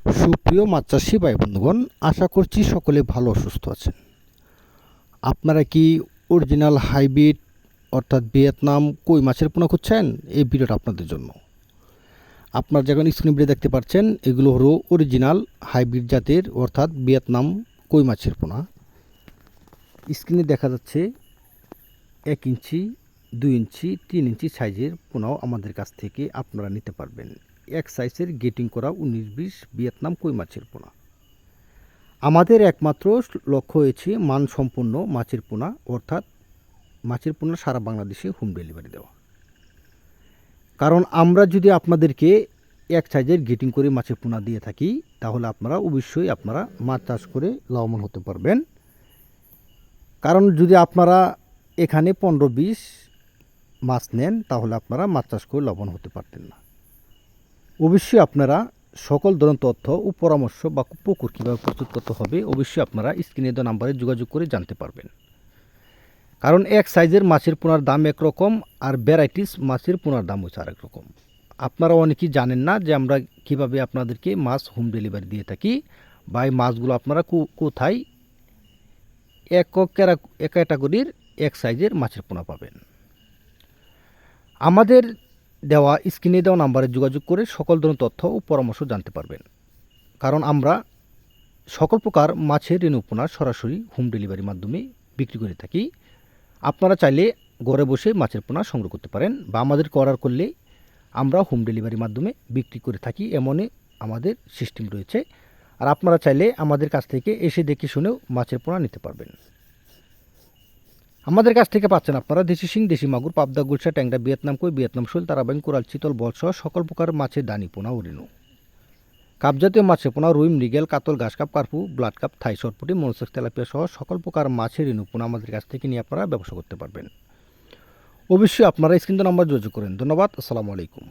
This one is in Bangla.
সুপ্রিয় মাছ চাষি ভাই বন্ধুগণ, আশা করছি সকলে ভালো সুস্থ আছেন। আপনারা কি অরিজিনাল হাইব্রিড, অর্থাৎ ভিয়েতনাম কই মাছের পোনা খুঁজছেন? এই ভিডিওটা আপনাদের জন্য। আপনারা যখন স্ক্রিন ভিডিও দেখতে পাচ্ছেন, এগুলো হলো অরিজিনাল হাইব্রিড জাতের, অর্থাৎ ভিয়েতনাম কই মাছের পোনা। স্ক্রিনে দেখা যাচ্ছে এক ইঞ্চি, দুই ইঞ্চি, তিন ইঞ্চি সাইজের পোনাও আমাদের কাছ থেকে আপনারা নিতে পারবেন। এক সাইজের গেটিং করা উনিশ বিশ ভিয়েতনাম কই মাছের পোনা। আমাদের একমাত্র লক্ষ্য হয়েছে মানসম্পন্ন মাছের পোনা, অর্থাৎ মাছের পোনা সারা বাংলাদেশে হোম ডেলিভারি দেওয়া। কারণ আমরা যদি আপনাদেরকে এক সাইজের গেটিং করে মাছের পোনা দিয়ে থাকি, তাহলে আপনারা অবশ্যই আপনারা মাছ চাষ করে লাভবান হতে পারবেন। কারণ যদি আপনারা এখানে পনেরো বিশ মাছ নেন, তাহলে আপনারা মাছ চাষ করে লবণ হতে পারতেন না। অবশ্যই আপনারা সকল ধরনের তথ্য ও পরামর্শ বা পুকুর কীভাবে প্রস্তুত করতে হবে, অবশ্যই আপনারা স্ক্রিনে দেওয়া নাম্বারে যোগাযোগ করে জানতে পারবেন। কারণ এক সাইজের মাছের পোনার দাম একরকম আর ভ্যারাইটিস মাছের পোনার দাম হচ্ছে আরেক রকম। আপনারা অনেকেই জানেন না যে আমরা কীভাবে আপনাদেরকে মাছ হোম ডেলিভারি দিয়ে থাকি বা এই মাছগুলো আপনারা কোথায় এক ক্যাটাগরির এক সাইজের মাছের পোনা পাবেন। আমাদের দেওয়া স্ক্রিনে দেওয়া নাম্বারে যোগাযোগ করে সকল ধরনের তথ্য ও পরামর্শ জানতে পারবেন। কারণ আমরা সকল প্রকার মাছের রেণুপোনা সরাসরি হোম ডেলিভারির মাধ্যমে বিক্রি করে থাকি। আপনারা চাইলে ঘরে বসে মাছের পোনা সংগ্রহ করতে পারেন বা আমাদের অর্ডার করলে আমরা হোম ডেলিভারির মাধ্যমে বিক্রি করে থাকি এমনই আমাদের সিস্টেম রয়েছে। আর আপনারা চাইলে আমাদের কাছ থেকে এসে দেখে শুনেও মাছের পোনা নিতে পারবেন। আমাদের কাছ থেকে পাচ্ছেন আপনারা দেশি শিং, দেশি মাগুর, পাবদা, গুলশা, ট্যাংরা, ভিয়েতনাম কই, ভিয়েতনাম শোল তারাবাইন কোরাল, চিতল বলসহ সকল প্রকার মাছের দানি পোনা রেণু কাপজাতীয় মাছের পোনা রুই মৃগেল, কাতল, ঘাস carp, carp, blood carp, Thai, সরপুটি monosex tilapia সহ সকল প্রকার মাছের রেণু পোনা আমাদের কাছ থেকে নিয়ে আপনারা ব্যবসা করতে পারবেন। অবশ্যই আপনারা স্ক্রিন নাম্বার যোগাযোগ করেন। ধন্যবাদ। আসসালামু আলাইকুম।